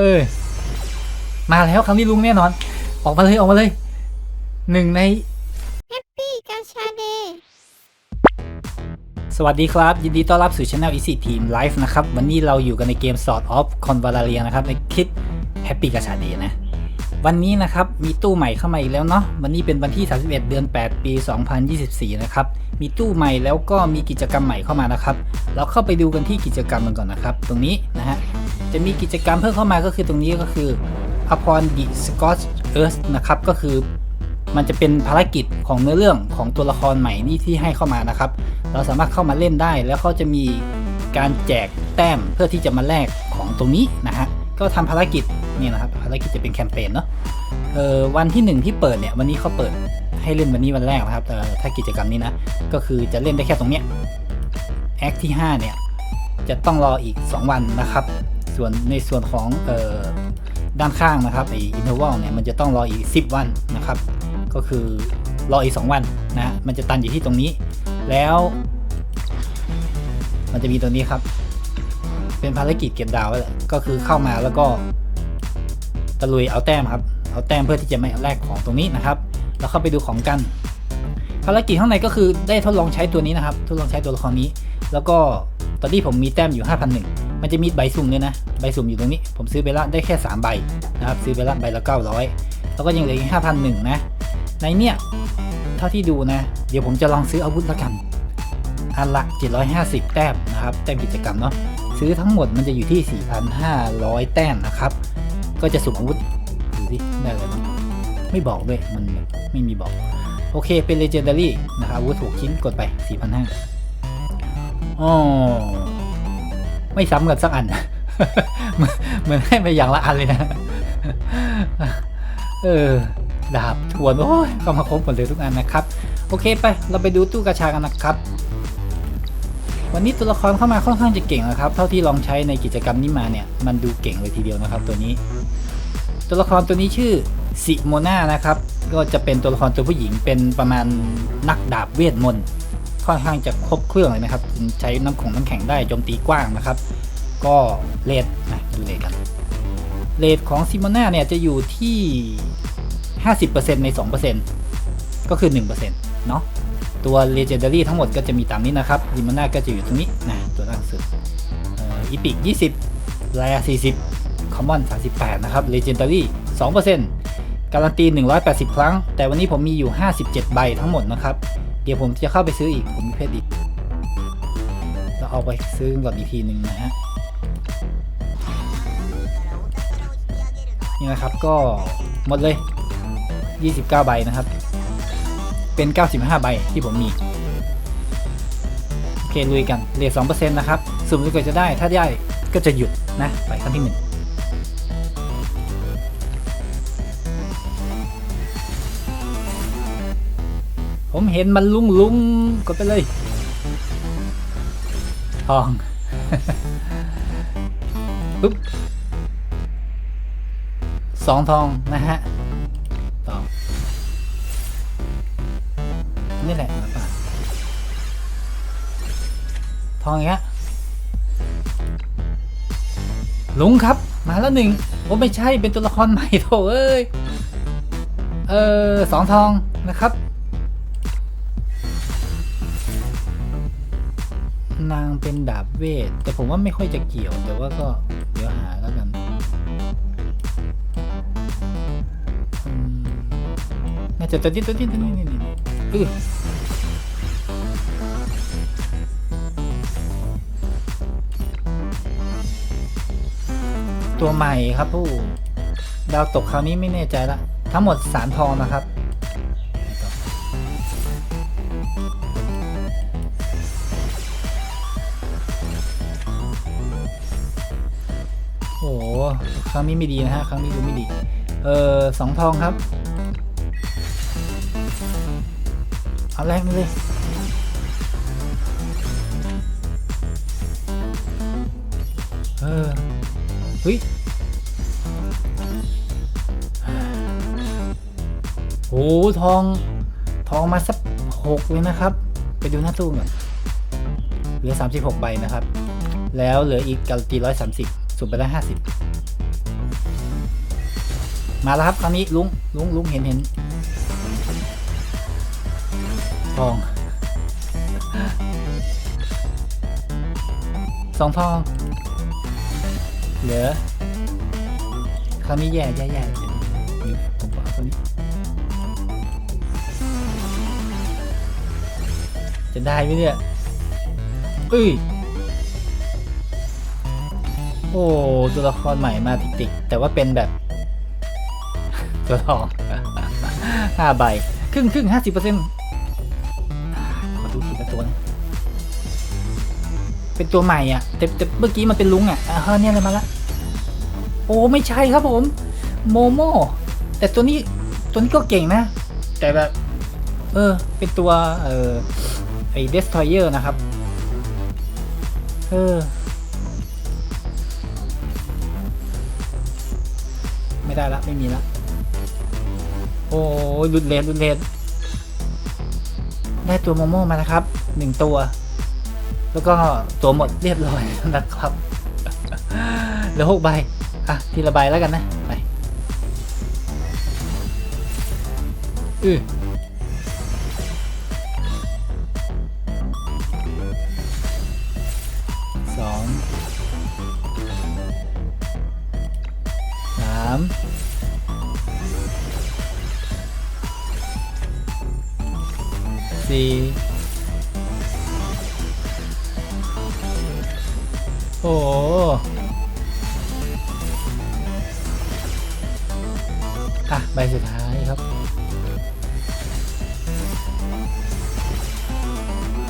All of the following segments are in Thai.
เออ มาแล้วครั้งนี้ลุงแน่นอน ออกมาเลยออกมาเลยหนึ่งในปี้กาชาเดย์สวัสดีครับ ยินดีต้อนรับสู่ช anel Easy Team Live นะครับ วันนี้เราอยู่กันในเกม Sort of Convalaria นะครับ ในคลิป Happy กาชาเดนะ วันนี้นะครับ มีตู้ใหม่เข้ามาอีกแล้วเนาะวันนี้เป็นวันที่ 31 เดือน 8 ปี 2024 นะครับ มีตู้ใหม่แล้วก็มีกิจกรรมใหม่เข้ามานะครับ เราเข้าไปดูกันที่กิจกรรมมันก่อนนะครับ ตรงนี้นะฮะ จะมีกิจกรรมเพิ่มเข้ามาก็คือตรงนี้ก็คือ Upon the Scotch Earth นะครับ ก็คือมันจะเป็นภารกิจของเนื้อเรื่องของตัวละครใหม่นี่ที่ให้เข้ามานะครับ เราสามารถเข้ามาเล่นได้แล้วเขาจะมีการแจกแต้มเพื่อที่จะมาแลกของตรงนี้นะฮะก็ทำภารกิจนี่นะครับภารกิจจะเป็นแคมเปญเนาะเออวันที่หนึ่งที่เปิดเนี่ยวันนี้เขาเปิดให้เล่นวันนี้วันแรกนะครับแต่ถ้ากิจกรรมนี้นะก็คือจะเล่นได้แค่ตรงเนี้ยแอคที่5เนี่ยจะต้องรออีก 2 วันนะครับ ส่วนในส่วนของออด้านข้างนะครับไออินเทอร์วัลเนี่ยมันจะต้องรออีก 10 วันนะครับ ก็คือรออีก 2 วันนะฮะมันจะตันอยู่ที่ตรงนี้ แล้ว มันจะมีตัวนี้ครับ เป็นภารกิจเก็บดาวก็คือเข้ามาแล้วก็ตะลุยเอาแต้มครับเอาแต้มเพื่อที่จะไม่แลกของตรงนี้นะครับ แล้วเข้าไปดูของกันภารกิจข้างในก็คือได้ทดลองใช้ตัวนี้นะครับ ทดลองใช้ตัวละครนี้ แล้วก็ ตอนนี้ผมมีแต้มอยู่ 5,001 มันจะมีใบสุ่มด้วยนะ ใบสุ่มอยู่ตรงนี้ ผมซื้อไปละได้แค่ 3 ใบนะครับ ซื้อไปละใบละ 900 แล้วก็ยังเหลืออีก5,001 นะ ในเนี่ย เท่าที่ดูนะ เดี๋ยวผมจะลองซื้ออาวุธละกัน อันละ 750 แต้มนะครับ แต้มกิจกรรมเนาะ ซื้อทั้งหมดมันจะอยู่ที่ 4,500 แต้มนะครับ ก็จะสุ่มอาวุธดูสิได้อะไรบ้างไม่บอกด้วย มันไม่มีบอก โอเค เป็น Legendary นะครับอาวุธถูกชิ้นกดไป 4,500 อ๋อไม่ซ้ำกันสักอัน เหมือนให้ไปอย่างละอันเลยนะ เออ ดาบทวน โอ้ยเข้ามาครบหมดเลยทุกอันนะครับ โอเคไป เราไปดูตู้กระชากันนะครับ วันนี้ตัวละครเข้ามาค่อนข้างจะเก่งนะครับ เท่าที่ลองใช้ในกิจกรรมนี้มาเนี่ย มันดูเก่งเลยทีเดียวนะครับ ตัวนี้ ตัวละครตัวนี้ชื่อซิโมนานะครับ ก็จะเป็นตัวละครตัวผู้หญิงเป็นประมาณนักดาบเวทมนต์ ค่อนข้างจะครบเครื่องเลยนะครับใช้น้ำของน้ำแข็งได้โจมตีกว้างนะครับ ก็เลดนะดูเลดกันเลทของซิโมนาเนี่ยจะอยู่ที่ 50%ใน 2%ก็คือ 1%เนาะตัว Legendary ทั้งหมดก็จะมีตามนี้นะครับซิโมนาก็จะอยู่ตรงนี้นะตัวล่างสุดอีพิก20แร40 Common 38 นะครับ Legendary 2%การันตี 180 ครั้ง แต่วันนี้ผมมีอยู่ 57 ใบทั้งหมดนะครับ ดี๋ยวผมจะเข้าไปซื้ออีก ผมมีเพชรอีกเราเอาไปซื้อก่อนอีกทีหนึ่งนะฮะนี่นะครับก็หมดเลย 29 ใบนะครับ เป็น 95 ใบที่ผมมี โอเคลุยกันเรีย2%นะครับ สุ่มจนกว่าจะได้ถ้าได้ก็จะหยุดนะ ไปขั้นที่1 ผมเห็นมันลุงลุงกดไปเลยทองปึ๊บสองทองนะฮะต่อนี่แหละนะป่ะทองอย่างเงี้ยลุงครับ มาแล้วหนึ่งโอ้ไม่ใช่เป็นตัวละครใหม่โถเอ้ย เออสองทองนะครับ นางเป็นดาบเวท แต่ผมว่าไม่ค่อยจะเกี่ยว แต่ว่าก็เดี๋ยวหาแล้วกันน่าจะตัวนี้ตัวนี้ตัวนี้นี่นี่อือตัวใหม่ครับผู้ดาวตกคราวนี้ไม่แน่ใจละ ทั้งหมดสามทองนะครับ ครั้งนี้ไม่ดีนะฮะ ครั้งนี้ดูไม่ดี เออสองทองครับ เอาแรกมาเลยเออเฮ้ยโอ้ทอง ทองมาสักหกเลยนะครับ ไปดูหน้าตู้ก่อนเหลือ 36 ใบนะครับ แล้วเหลืออีกการันตี130สุ่ มไปได้50มาแล้วครับตอนนี้ลุงลุงลุงเห็นเห็นทองสองทอง เหลือคราวนี้แย่แย่แย่ผมเอาตัวนี้ จะได้ไหมเนี่ยเอ้ย โอ้ตัวละครใหม่มาติดๆแต่ว่าเป็นแบบ ตัวทองห้าใบ ครึ่งครึ่งห้าสิบเปอร์เซ็นต์ขอดูทีละตัวนะเป็นตัวใหม่อะแต่แต่เมื่อกี้มันเป็นลุงอะอ่าเฮ้ยเนี่ยอะไรมาละโอ้ไม่ใช่ครับผม โมโมแต่ตัวนี้ตัวนี้ก็เก่งนะ แต่แบบ เออ เป็นตัว เออไอ้เดสทอยเออร์นะครับ เออ ไม่ได้ละไม่มีละโอ้ยรุนเลนรุนเลนได้ตัวโมโมมานะครับหนึ่งตัว แล้วก็ตัวหมดเรียบร้อยนะครับเหลือหกใบอะทีละใบแล้วกันนะไปอือ สี่โอ้โหอะใบสุดท้ายครับ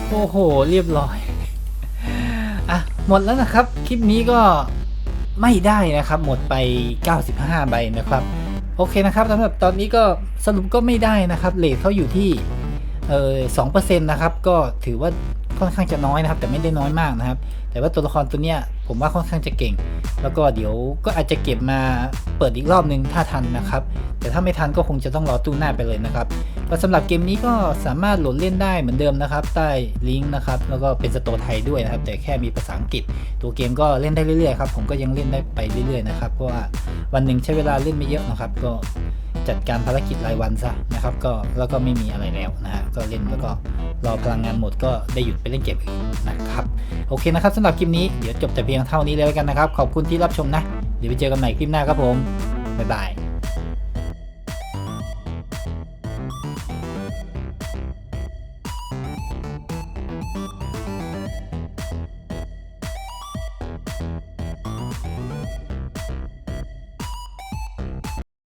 โอ้โห เรียบร้อย อะ หมดแล้วนะครับ คลิปนี้ก็ไม่ได้นะครับ หมดไป 95 ใบนะครับ โอเคนะครับสำหรับตอนนี้ก็สรุปก็ไม่ได้นะครับเลทเขาอยู่ที่ เออสองเปอร์เซ็นต์นะครับ ก็ถือว่าค่อนข้างจะน้อยนะครับ แต่ไม่ได้น้อยมากนะครับ แต่ว่าตัวละครตัวเนี้ยผมว่าค่อนข้างจะเก่ง แล้วก็เดี๋ยวก็อาจจะเก็บมาเปิดอีกรอบนึงถ้าทันนะครับ แต่ถ้าไม่ทันก็คงจะต้องรอตู้หน้าไปเลยนะครับก็สำหรับเกมนี้ก็สามารถโหลดเล่นได้เหมือนเดิมนะครับ ใต้ลิงก์นะครับ แล้วก็เป็นสโตร์ไทยด้วยนะครับ แต่แค่มีภาษาอังกฤษ ตัวเกมก็เล่นได้เรื่อยๆครับ ผมก็ยังเล่นได้ไปเรื่อยๆนะครับ เพราะว่าวันหนึ่งใช้เวลาเล่นไม่เยอะนะครับ ก็ จัดการภารกิจรายวันซะนะครับ ก็แล้วก็ไม่มีอะไรแล้วนะฮะก็เล่นแล้วก็รอพลังงานหมดก็ได้หยุดไปเล่นเกมอื่นนะครับโอเคนะครับสำหรับคลิปนี้เดี๋ยวจบแต่เพียงเท่านี้เลยแล้วกันนะครับ ขอบคุณที่รับชมนะ เดี๋ยวไปเจอกันใหม่คลิปหน้าครับผมบ๊ายบาย